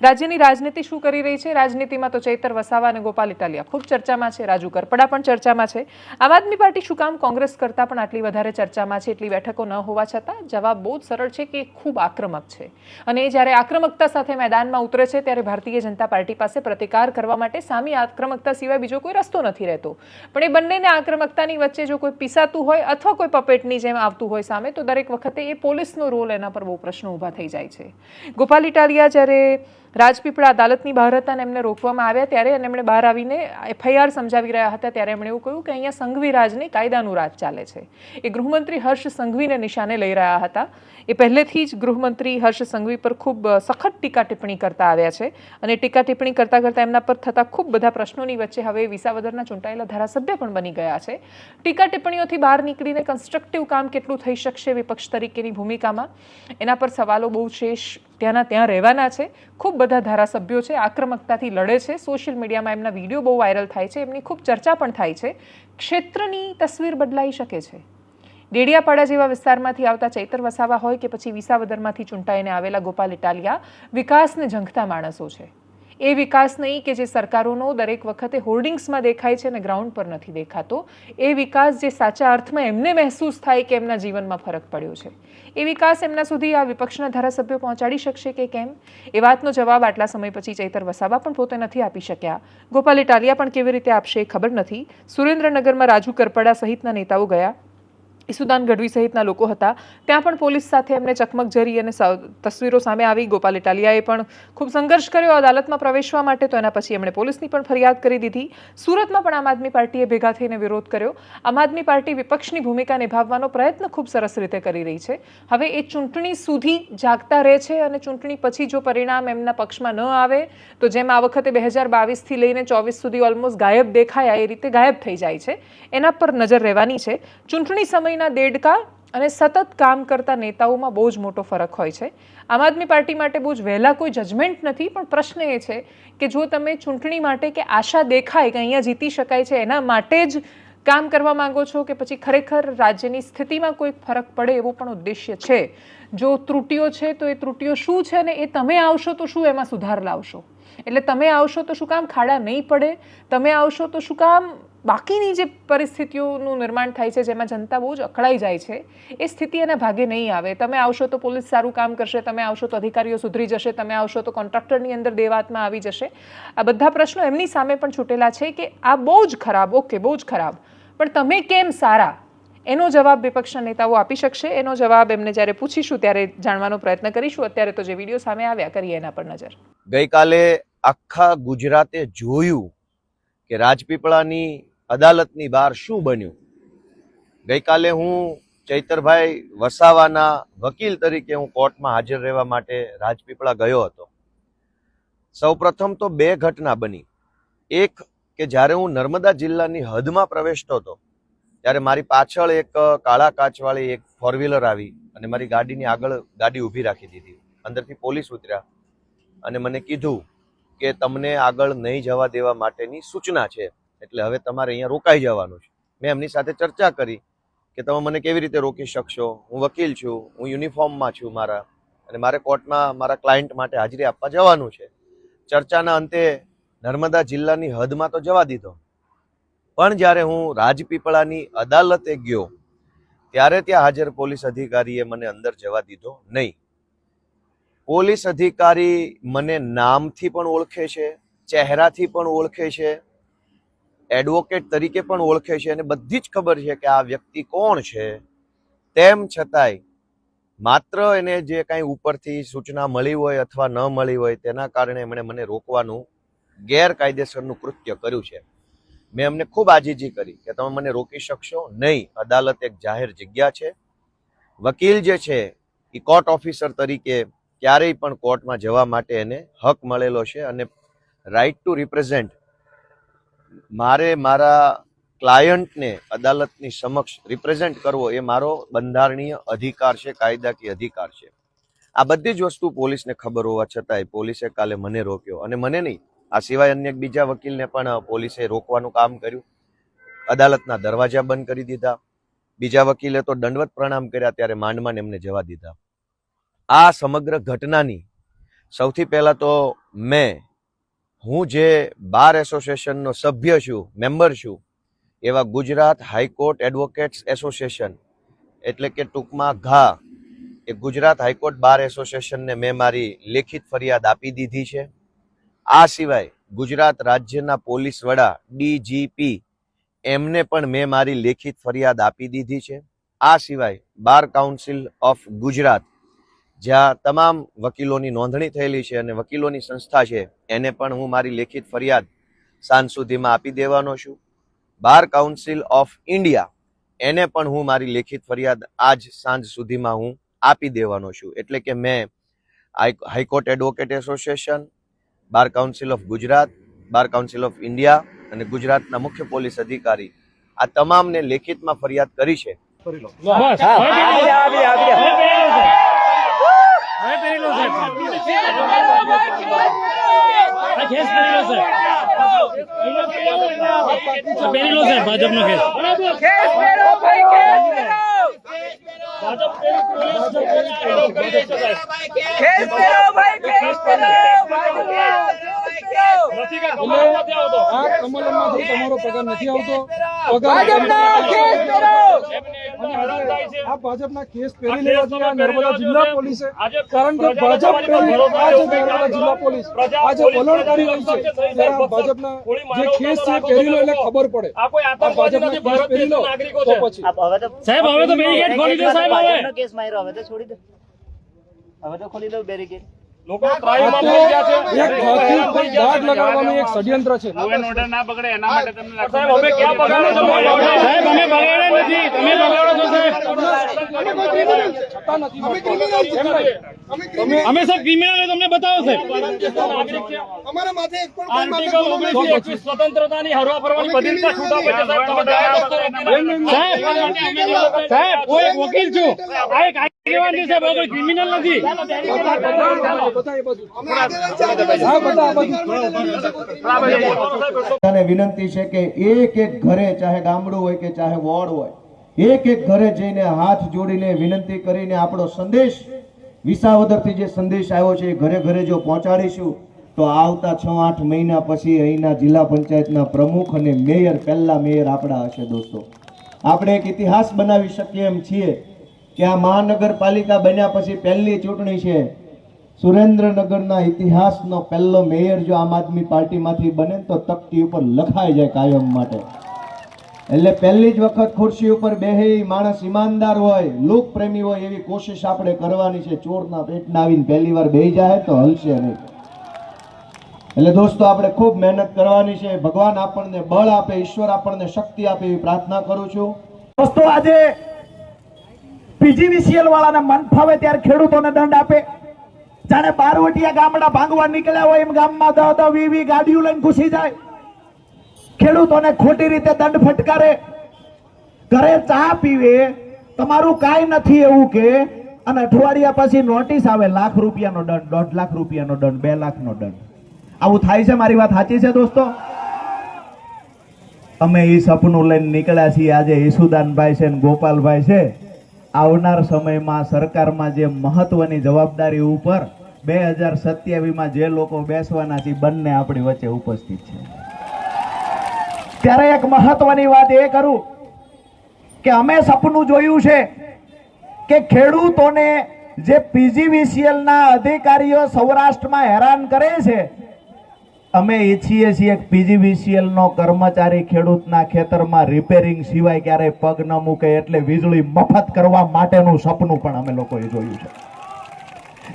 રાજ્યની રાજનીતિ શું કરી રહી છે? રાજનીતિમાં તો ચૈતર વસાવા અને ગોપાલ ઇટાલિયા ખૂબ ચર્ચામાં છે. રાજુ કરપડા પણ ચર્ચામાં છે. આમ આદમી પાર્ટી શું કામ કોંગ્રેસ કરતાં પણ આટલી વધારે ચર્ચામાં છે? એટલી બેઠકો ન હોવા છતાં જવાબ બહુ જ સરળ છે કે ખૂબ આક્રમક છે. અને એ જ્યારે આક્રમકતા સાથે મેદાનમાં ઉતરે છે ત્યારે ભારતીય જનતા પાર્ટી પાસે પ્રતિકાર કરવા માટે સામી આક્રમકતા સિવાય બીજો કોઈ રસ્તો નથી રહેતો. પણ એ બંનેને આક્રમકતાની વચ્ચે જો કોઈ પીસાતું હોય અથવા કોઈ પપેટની જેમ આવતું હોય સામે, તો દરેક વખતે એ પોલીસનો રોલ એના પર બહુ પ્રશ્નો ઊભા થઈ જાય છે. ગોપાલ ઇટાલિયા જ્યારે રાજપીપળા અદાલતની બહાર હતા અને એમને રોકવામાં આવ્યા ત્યારે અને એમણે બહાર આવીને એફઆઈઆર સમજાવી રહ્યા હતા ત્યારે એમણે એવું કહ્યું કે અહીંયા સંઘવી રાજને કાયદાનું રાજ ચાલે છે. એ ગૃહમંત્રી હર્ષ સંઘવીને નિશાને લઈ રહ્યા હતા. એ પહેલેથી જ ગૃહમંત્રી હર્ષ સંઘવી પર ખૂબ સખત ટીકા ટિપ્પણી કરતા આવ્યા છે અને ટીકા ટિપ્પણી કરતાં કરતાં એમના પર થતા ખૂબ બધા પ્રશ્નોની વચ્ચે હવે વિસાવદરના ચૂંટાયેલા ધારાસભ્ય પણ બની ગયા છે. ટીકા ટિપ્પણીઓથી બહાર નીકળીને કન્સ્ટ્રક્ટિવ કામ કેટલું થઈ શકશે વિપક્ષ તરીકેની ભૂમિકામાં? એના પર સવાલો બહુ શેષ ત્યાંના ત્યાં રહેવાના છે. ખૂબ બધા ધારાસભ્યો છે, આક્રમકતાથી લડે છે. સોશિયલ મીડિયામાં એમના વીડિયો બહુ વાયરલ થાય છે. એમની ખૂબ ચર્ચા પણ થાય છે. ક્ષેત્રની તસવીર બદલાઈ શકે છે. ડેડિયાપાડા જેવા વિસ્તારમાંથી આવતા ચૈતર વસાવા હોય કે પછી વિસાવદરમાંથી ચૂંટાઈને આવેલા ગોપાલ ઇટાલિયા, વિકાસને ઝંખતા માણસો છે. એ વિકાસ નહીં કે જે સરકારોનો દરેક વખતે હોર્ડિંગ્સમાં દેખાય છે અને ગ્રાઉન્ડ પર નથી દેખાતો, એ વિકાસ જે સાચા અર્થમાં એમને મહેસૂસ થાય કે એમના જીવનમાં ફરક પડ્યો છે. એ વિકાસ એમના સુધી આ વિપક્ષના ધારાસભ્યો પહોંચાડી શકશે કે કેમ? એ વાતનો જવાબ આટલા સમય પછી ચૈતર વસાવા પણ પોતે નથી આપી શક્યા. ગોપાલ ઇટાલિયા પણ કેવી રીતે આપશે એ ખબર નથી. સુરેન્દ્રનગરમાં રાજુ કરપડા સહિતના નેતાઓ ગયા. ઈસુદાન ગઢવી સહિતના લોકો હતા. ત્યાં પણ પોલીસ સાથે એમને ચકમક જરી અને તસવીરો સામે આવી. ગોપાલ ઇટાલિયાએ પણ ખૂબ સંઘર્ષ કર્યો. અદાલતમાં પ્રવેશવા માટે તો એના પછી એમણે પોલીસની પણ ફરિયાદ કરી દીધી. સુરતમાં પણ આમ આદમી પાર્ટીએ ભેગા થઈને વિરોધ કર્યો. આમ આદમી પાર્ટી વિપક્ષની ભૂમિકા નિભાવવાનો પ્રયત્ન ખૂબ સરસ રીતે કરી રહી છે. હવે એ ચૂંટણી સુધી જાગતા રહે છે અને ચૂંટણી પછી જો પરિણામ એમના પક્ષમાં ન આવે, તો જેમ આ વખતે બે હજાર બાવીસથી લઈને ચોવીસ સુધી ઓલમોસ્ટ ગાયબ દેખાયા, એ રીતે ગાયબ થઈ જાય છે. એના પર નજર રહેવાની છે. ચૂંટણી સમયના દેડકા અને સતત કામ કરતા નેતાઓમાં બહુ જ મોટો ફરક હોય છે. આમ આદમી પાર્ટી માટે બહુ જ વહેલા કોઈ જજમેન્ટ નથી, પણ પ્રશ્ન એ છે કે જો તમે ચૂંટણી માટે કે આશા દેખાય કે અહીંયા જીતી શકાય છે, એના માટે જ કામ કરવા માંગો છો કે પછી ખરેખર રાજ્યની સ્થિતિમાં કોઈ ફરક પડે એવો પણ ઉદ્દેશ્ય છે? જો ત્રુટીઓ છે તો એ ત્રુટીઓ શું છે ને એ તમે આવશો તો શું એમાં સુધાર લાવશો? એટલે તમે આવશો તો શું કામ ખાડા નહીં પડે? તમે આવશો તો શું કામ બાકીની જે પરિસ્થિતિઓનું નિર્માણ થાય છે, જેમાં જનતા બહુ જ અકળાઈ જાય છે, એ સ્થિતિ એના ભાગે નહીં આવે. તમે આવશો તો પોલીસ સારું કામ કરશે, તમે આવશો તો અધિકારીઓ સુધરી જશે, તમે આવશો તો કોન્ટ્રાક્ટરની અંદર દેવાતમાં આવી જશે. આ બધા પ્રશ્નો એમની સામે પણ છૂટેલા છે કે આ બહુ જ ખરાબ, ઓકે, બહુ જ ખરાબ. પણ તમે કેમ સારા? એનો જવાબ વિપક્ષના નેતાઓ આપી શકશે. એનો જવાબ એમને જ્યારે પૂછીશું, ત્યારે જાણવાનો પ્રયત્ન કરીશું. અત્યારે તો જે વીડિયો સામે આવ્યા, કરીએ એના પર નજર. ગઈકાલે આખા ગુજરાતે જોયું કે રાજપીપળાની અદાલતની બહાર શું બન્યું? ગઈકાલે હું ચૈતરભાઈ વસાવાના વકીલ તરીકે હું કોર્ટમાં હાજર રહેવા માટે રાજપીપળા ગયો હતો. સૌપ્રથમ તો બે ઘટના બની. એક કે જ્યારે હું નર્મદા જિલ્લાની હદમાં પ્રવેશતો હતો, ત્યારે મારી પાછળ એક કાળા કાચવાળી એક ફોર વ્હીલર આવી અને મારી ગાડીની આગળ ગાડી ઊભી રાખી દીધી. અંદરથી પોલીસ ઉતર્યા અને મને કીધું કે તમને આગળ નહીં જવા દેવા માટેની સૂચના છે. એટલે હવે તમારે અહીંયા રોકાઈ જવાનું છે. મેં એમની સાથે ચર્ચા કરી કે તમે મને કેવી રીતે રોકી શકશો? હું વકીલ છું, હું યુનિફોર્મમાં છું મારા, અને મારે કોર્ટમાં મારા ક્લાયન્ટ માટે હાજરી આપવા જવાનું છે. ચર્ચાના અંતે નર્મદા જિલ્લાની હદમાં તો જવા દીધો. પણ જ્યારે હું રાજપીપળાની અદાલતે ગયો, ત્યારે ત્યાં હાજર પોલીસ અધિકારીએ મને અંદર જવા દીધો નહીં. પોલીસ અધિકારી મને નામથી પણ ઓળખે છે, ચહેરાથી પણ ઓળખે છે એડવોકેટ તરીકે પણ ઓળખે છે અને બધી જ ખબર છે કે આ વ્યક્તિ કોણ છે. તેમ છતાંય માત્ર એને જે કાંઈ ઉપરથી સૂચના મળી હોય અથવા ન મળી હોય તેના કારણે એમણે મને રોકવાનું ગેરકાયદેસરનું કૃત્ય કર્યું છે. મેં એમને ખૂબ આજીજી કરી કે તમે મને રોકી શકશો નહીં. અદાલત એક જાહેર જગ્યા છે. વકીલ જે છે એ કોર્ટ ઓફિસર તરીકે ક્યારેય પણ કોર્ટમાં જવા માટે એને હક મળેલો છે અને રાઇટ ટુ રિપ્રેઝેન્ટ મારે મારા ક્લાયન્ટને અદાલતની સમક્ષ રિપ્રેઝેન્ટ કરવો એ મારો બંધારણીય અધિકાર છે, કાયદાકીય અધિકાર છે. આ બધી જ વસ્તુ પોલીસને ખબર હોવા છતાંય પોલીસે કાલે મને રોક્યો. અને મને નહીં, આ સિવાય અન્ય બીજા વકીલને પણ પોલીસે રોકવાનું કામ કર્યું. અદાલતના દરવાજા બંધ કરી દીધા. બીજા વકીલે તો દંડવત પ્રણામ કર્યા, ત્યારે માંડમાં એમને જવા દીધા. આ સમગ્ર ઘટનાની સૌથી પહેલાં તો મેં હું જે બાર એસોસિએશનનો સભ્ય છું, મેમ્બર છું, એવા ગુજરાત હાઈકોર્ટ એડવોકેટ્સ એસોસિએશન, એટલે કે ટૂંકમાં ઘા, એ ગુજરાત હાઈકોર્ટ બાર એસોસિએશનને મેં મારી લેખિત ફરિયાદ આપી દીધી છે. આ સિવાય ગુજરાત રાજ્યના પોલીસ વડા ડીજીપી એમને પણ મેં મારી લેખિત ફરિયાદ આપી દીધી છે. આ સિવાય બાર કાઉન્સિલ ઓફ ગુજરાત જ્યાં તમામ વકીલોની નોંધણી થયેલી છે અને વકીલોની સંસ્થા છે એને પણ હું મારી લેખિત ફરિયાદ સાંજ સુધીમાં આપી દેવાનો છું. બાર કાઉન્સિલ ઓફ ઇન્ડિયા એને પણ હું મારી લેખિત ફરિયાદ આજ સાંજ સુધીમાં હું આપી દેવાનો છું. એટલે કે મેં high- high court advocate association bar council of Gujarat bar council of India અને ગુજરાતના મુખ્ય પોલીસ અધિકારી આ તમામને લેખિતમાં ફરિયાદ કરી છે બસ હવે પહેરી લો સાહેબ હવે પહેરી લો સાહેબ આ ખેસ પહેરી લો સાહેબ આ પહેરી લો સાહેબ ભાજપનો ખેસ. આ કમલમમાંથી તમારો પગાર નથી આવતો. પગાર આ ભાજપના કેસ પહેરી લેવા જોઈએ નર્મદા જિલ્લા પોલીસે. કારણ કે ભાજપ નર્મદા જિલ્લા પોલીસ. આજે વલણ કરી રહી છે ત્યારે ભાજપના જે કેસ છે પહેરી લો એટલે ખબર પડે. આ ભાજપના કેસ પહેરી લો. તો પછી. સાહેબ હવે તો બેરીકેડ ખોલી દો સાહેબ હવે. કેસ માર્યો હવે તો છોડી દો. હવે તો ખોલી દો બેરીકેડ આ તો એક હાથી ઉપર દાગ લગાડવાનું એક ષડયંત્ર છે. બગાડો સાહેબ અમે બગાડો છો સાહેબ નથી અમે સર ક્રિમિનલ તમને બતાવો સાહેબ અમારા માથે એક પણ આર્ટિકલ ઓગણીસ એકવીસ સ્વતંત્રતાની હરવા ફરવાની બધી છૂટ સાહેબ હું એક વકીલ છું. આ એક આગેવાન કોઈ ક્રિમિનલ નથી. વિનંતી છે કે એક એક ઘરે ચાહે ગામડું હોય કે ચાહે વોર્ડ હોય એક એક ઘરે જઈને હાથ જોડીને વિનંતી કરીને આપણો સંદેશ, વિસાવદરથી જે સંદેશ આવ્યો છે એ ઘરે ઘરે જો પહોંચાડીશું, તો આવતા છ આઠ મહિના પછી અહીંના જિલ્લા પંચાયતના પ્રમુખ અને મેયર, પહેલા મેયર આપણા હશે દોસ્તો. આપણે એક ઇતિહાસ બનાવી શકીએ એમ છીએ કે આ મહાનગરપાલિકા બન્યા પછી પહેલી ચૂંટણી છે. સુરેન્દ્રનગરના ઇતિહાસનો પહેલો મેયર જો આમ આદમી પાર્ટીમાંથી બને તો તકતી ઉપર લખાઈ જાય કાયમ માટે. એટલે પહેલી જ વખત ખુરશી ઉપર બેહે માણસ ઈમાનદાર હોય લોક પ્રેમી હોય એવી કોશિશ આપણે કરવાની છે. ચોરના પેટના આવીને પહેલી વાર બેહી જાય તો હલશે નહીં. એટલે દોસ્તો, આપણે ખૂબ મહેનત કરવાની છે. ભગવાન આપણને બળ આપે, ઈશ્વર આપણને શક્તિ આપે એવી પ્રાર્થના કરું છું. દોસ્તો, આજે પીજીવીસીએલ વાળાને મન ફાવે ત્યારે ખેડૂતોને દંડ આપે. જાણે બારવટીયા ગામડા ભાંગવા નીકળ્યા હોય એમ ગામમાં દહ વી વી ગાડીઓ લઈને ઘૂસી જાય. ખેડૂતોને ખોટી રીતે દંડ ફટકારે. ઘરે ચા પીવે, તમારું કાંઈ નથી એવું કે, અને અઠવાડિયા પછી નોટિસ આવે, લાખ રૂપિયાનો દંડ, દોઢ લાખ રૂપિયાનો દંડ, બે લાખનો દંડ. આવું થાય છે મારી વાત સાચી છે દોસ્તો? અમે એ સપનું લઈને નીકળ્યા છીએ. આજે ઈસુદાનભાઈ છે ગોપાલભાઈ છે. આવનાર સમયમાં સરકારમાં જે મહત્વની જવાબદારી ઉપર બે હજાર સત્યાવીસમાં જે લોકો બેસવાના છે બંને આપણી વચ્ચે ઉપસ્થિત છે. ત્યારે એક મહત્વની વાત એ કરું કે અમે સપનું જોયું છે કે ખેડૂતોને જે પીજીવીસીએલના અધિકારીઓ સૌરાષ્ટ્રમાં હેરાન કરે છે, અમે ઈચ્છીએ છીએ કે પીજીવીસીએલનો કર્મચારી ખેડૂતના ખેતરમાં રિપેરિંગ સિવાય ક્યારેય પગ ન મૂકે એટલે વીજળી મફત કરવા માટેનું સપનું પણ અમે લોકોએ જોયું છે.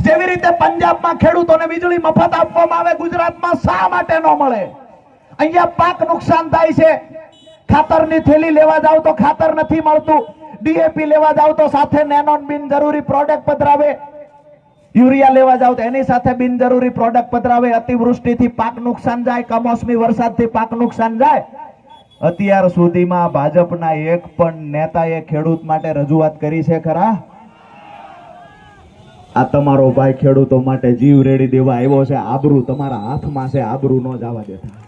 જેવી રીતે પંજાબમાં ખેડૂતોને વીજળી મફત આપવામાં આવે, ગુજરાતમાં શા માટે ન મળે? અહીંયા પાક નુકસાન થાય છે. ખાતરની થેલી લેવા જાવ તો ખાતર નથી મળતું. ડીએપી લેવા જાવ તો સાથે નેનોન બિન જરૂરી પ્રોડક્ટ પધરાવે. યુરિયા લેવા જાવ તો એની સાથે બિનજરૂરી પ્રોડક્ટ પધરાવે. અતિવૃષ્ટિથી પાક નુકસાન જાય, કમોસમી વરસાદથી પાક નુકસાન જાય. અત્યાર સુધીમાં ભાજપના એક પણ નેતાએ ખેડૂત માટે રજૂઆત કરી છે ખરા? આ તમારો ભાઈ ખેડૂતો માટે જીવ રેડી દેવા આવ્યો છે. આબરૂ તમારા હાથમાં છે. આબરૂ ન જવા દેતા.